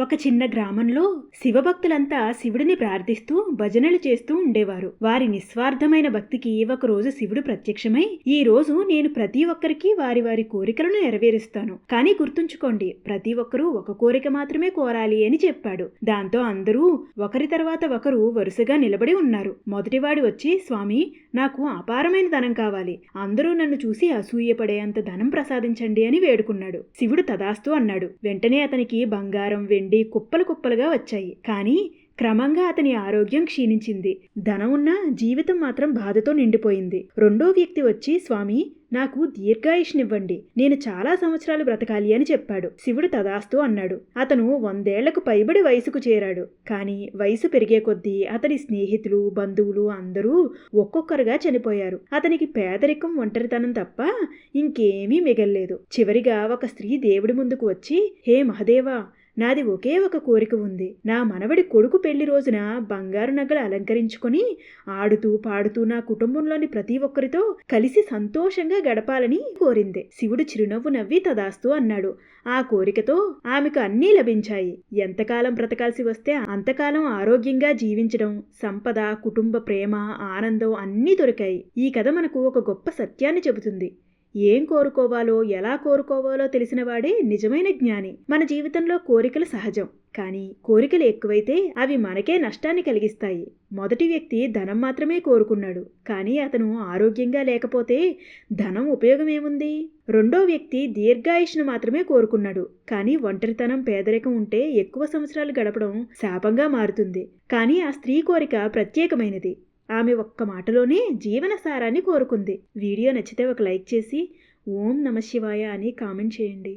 ఒక చిన్న గ్రామంలో శివభక్తులంతా శివుడిని ప్రార్థిస్తూ భజనలు చేస్తూ ఉండేవారు. వారి నిస్వార్థమైన భక్తికి ఒకరోజు శివుడు ప్రత్యక్షమై ఈ రోజు నేను ప్రతి ఒక్కరికి వారి వారి కోరికలను నెరవేరుస్తాను. కానీ గుర్తుంచుకోండి ప్రతి ఒక్కరూ ఒక కోరిక మాత్రమే కోరాలి అని చెప్పాడు. దాంతో అందరూ ఒకరి తర్వాత ఒకరు వరుసగా నిలబడి ఉన్నారు. మొదటివాడు వచ్చి స్వామి నాకు అపారమైన ధనం కావాలి. అందరూ నన్ను చూసి అసూయపడేంత ధనం ప్రసాదించండి అని వేడుకున్నాడు. శివుడు తదాస్తు అన్నాడు. వెంటనే అతనికి బంగారం వెండి కుప్పలు కుప్పలుగా వచ్చాయి. కానీ క్రమంగా అతని ఆరోగ్యం క్షీణించింది. ధనం ఉన్న జీవితం మాత్రం బాధతో నిండిపోయింది. రెండో వ్యక్తి వచ్చి స్వామి నాకు దీర్ఘాయుష్నివ్వండి. నేను చాలా సంవత్సరాలు బ్రతకాలి అని చెప్పాడు. శివుడు తదాస్తు అన్నాడు. అతను వందేళ్ళకు పైబడి వయసుకు చేరాడు. కానీ వయసు పెరిగే కొద్దీ అతని స్నేహితులు బంధువులు అందరూ ఒక్కొక్కరుగా చనిపోయారు. అతనికి పేదరికం ఒంటరితనం తప్ప ఇంకేమీ మిగల్లేదు. చివరిగా ఒక స్త్రీ దేవుడి ముందుకు వచ్చి హే మహదేవా నాది ఒకే ఒక కోరిక ఉంది. నా మనవడి కొడుకు పెళ్ళి రోజున బంగారు నగలు అలంకరించుకొని ఆడుతూ పాడుతూ నా కుటుంబంలోని ప్రతి ఒక్కరితో కలిసి సంతోషంగా గడపాలని కోరింది. శివుడు చిరునవ్వు నవ్వి తదాస్తు అన్నాడు. ఆ కోరికతో ఆమెకు అన్నీ లభించాయి. ఎంతకాలం బ్రతకాల్సి వస్తే అంతకాలం ఆరోగ్యంగా జీవించడం సంపద కుటుంబ ప్రేమ ఆనందం అన్నీ దొరికాయి. ఈ కథ మనకు ఒక గొప్ప సత్యాన్ని చెబుతుంది. ఏం కోరుకోవాలో ఎలా కోరుకోవాలో తెలిసినవాడే నిజమైన జ్ఞాని. మన జీవితంలో కోరికలు సహజం కానీ కోరికలు ఎక్కువైతే అవి మనకే నష్టాన్ని కలిగిస్తాయి. మొదటి వ్యక్తి ధనం మాత్రమే కోరుకున్నాడు కానీ అతను ఆరోగ్యంగా లేకపోతే ధనం ఉపయోగమేముంది? రెండో వ్యక్తి దీర్ఘాయుష్ను మాత్రమే కోరుకున్నాడు కానీ ఒంటరితనం పేదరికం ఉంటే ఎక్కువ సంవత్సరాలు గడపడం శాపంగా మారుతుంది. కానీ ఆ స్త్రీ కోరిక ప్రత్యేకమైనది. ఆమె ఒక్క మాటలోనే జీవనసారాన్ని కోరుకుంది. వీడియో నచ్చితే ఒక లైక్ చేసి ఓం నమ శివాయ అని కామెంట్ చేయండి.